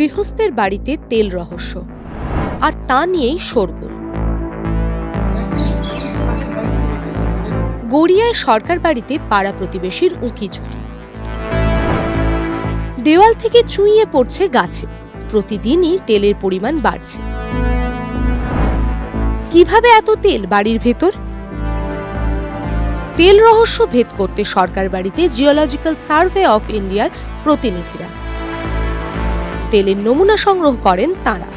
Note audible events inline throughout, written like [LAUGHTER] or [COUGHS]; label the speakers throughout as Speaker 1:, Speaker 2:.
Speaker 1: বিশ্বজিতের বাড়িতে তেল রহস্য, আর তা নিয়েই শোরগোল। গড়িয়ায় সরকার বাড়িতে পাড়া প্রতিবেশীর উঁকি ঝুঁকি। দেওয়াল থেকে চুইয়ে পড়ছে গাছে, প্রতিদিনই তেলের পরিমাণ বাড়ছে। কীভাবে এত তেল বাড়ির ভেতর? তেল রহস্য ভেদ করতে সরকার বাড়িতে জিওলজিক্যাল সার্ভে অফ ইন্ডিয়ার প্রতিনিধিরা তেলের নমুনা সংগ্রহ করেন তারা।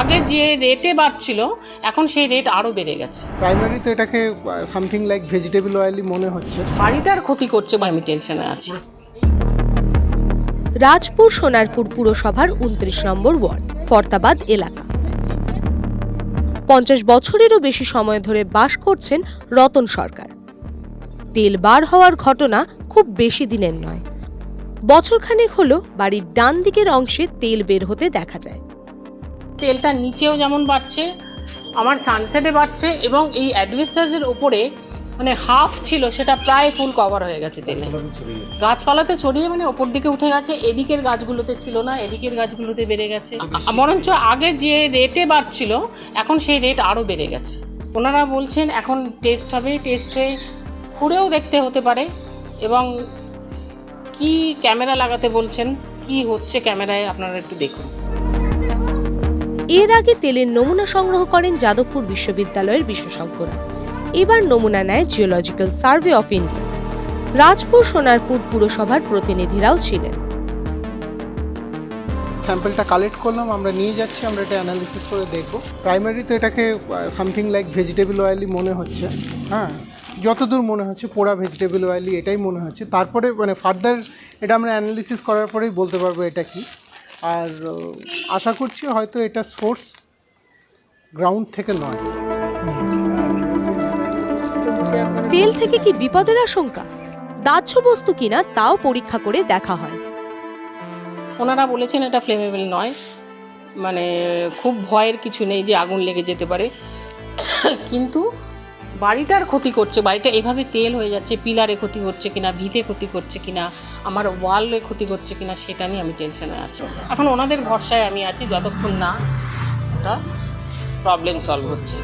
Speaker 2: আগে যে রেটে বাড়ছিল এখন সেই রেট আরও বেড়ে গেছে।
Speaker 3: প্রাইমারি তো এটাকে সামথিং লাইক ভেজিটেবল অয়েলই মনে হচ্ছে।
Speaker 2: বাড়িটার ক্ষতি করছে বা আমি টেনশনে আছি।
Speaker 1: রাজপুর সোনারপুর পুরসভার উনত্রিশ নম্বর ওয়ার্ড ফরতাবাদ এলাকা। পঞ্চাশ বছরেরও বেশি সময় ধরে বাস করছেন রতন সরকার। তেল বার হওয়ার ঘটনা খুব বেশি দিনের নয়। বছরখানেক হলো বাড়ির ডান দিকের অংশে তেল বের হতে দেখা যায়।
Speaker 2: তেলটা নিচেও যেমন বাড়ছে আমার সানসেটে বাড়ছে এবং এই অ্যাডভেস্টাসের ওপরে মানে হাফ ছিল সেটা প্রায় ফুল কভার হয়ে গেছে তেলে। গাছপালাতে ছড়িয়ে মানে ওপর দিকে উঠে গেছে এদিকের গাছগুলোতে ছিল না এদিকের গাছগুলোতে বেড়ে গেছে। বরঞ্চ আগে যে রেটে বাড়ছিল এখন সেই রেট আরও বেড়ে গেছে। ওনারা বলছেন এখন টেস্ট হবে টেস্ট হয়ে খুঁড়েও দেখতে হতে পারে এবং কি ক্যামেরা লাগাতে বলছেন? কি হচ্ছে ক্যামেরায়? আপনারা একটু দেখুন।
Speaker 1: এর আগে তেলের নমুনা সংগ্রহ করেন যাদবপুর বিশ্ববিদ্যালয়ের বিশেষজ্ঞরা। এবার নমুনা নেয় geological survey of India Rajpur Sonarpur পুরসভার প্রতিনিধিরাও ছিলেন।
Speaker 3: স্যাম্পলটা কালেক্ট করলাম আমরা নিয়ে যাচ্ছি আমরা এটা অ্যানালিসিস করে দেখব। প্রাইমারি তো এটাকে সামথিং লাইক ভেজিটেবল অয়েলই মনে হচ্ছে। হ্যাঁ যতদূর মনে হচ্ছে পোড়া ভেজিটেবল অয়েলই এটাই মনে হচ্ছে। তারপরে মানে ফার্দার এটা আমরা অ্যানালিসিস করার পরেই বলতে পারব এটা কি। আর আশা করছি হয়তো এটা সোর্স গ্রাউন্ড থেকে নয়।
Speaker 1: তেল থেকে কি বিপদের আশঙ্কা? দাহ্য বস্তু কিনা তাও পরীক্ষা করে দেখা হয়।
Speaker 2: ওনারা বলেছেন এটা ফ্লেমেবল নয়। মানে খুব ভয়ের কিছু নেই যে আগুন লেগে যেতে পারে। [COUGHS] কিন্তু বাড়িটার ক্ষতি করছে, বাড়িটা এভাবে তেল হয়ে যাচ্ছে, পিলারে ক্ষতি করছে কিনা, ভিতে ক্ষতি করছে কিনা, আমার ওয়ালে ক্ষতি করছে কিনা, সেটা নিয়ে আমি টেনশনে আছি। এখন ওনাদের ভরসায় আমি আছি, যতক্ষণ না ওটা প্রবলেম সলভ হচ্ছে।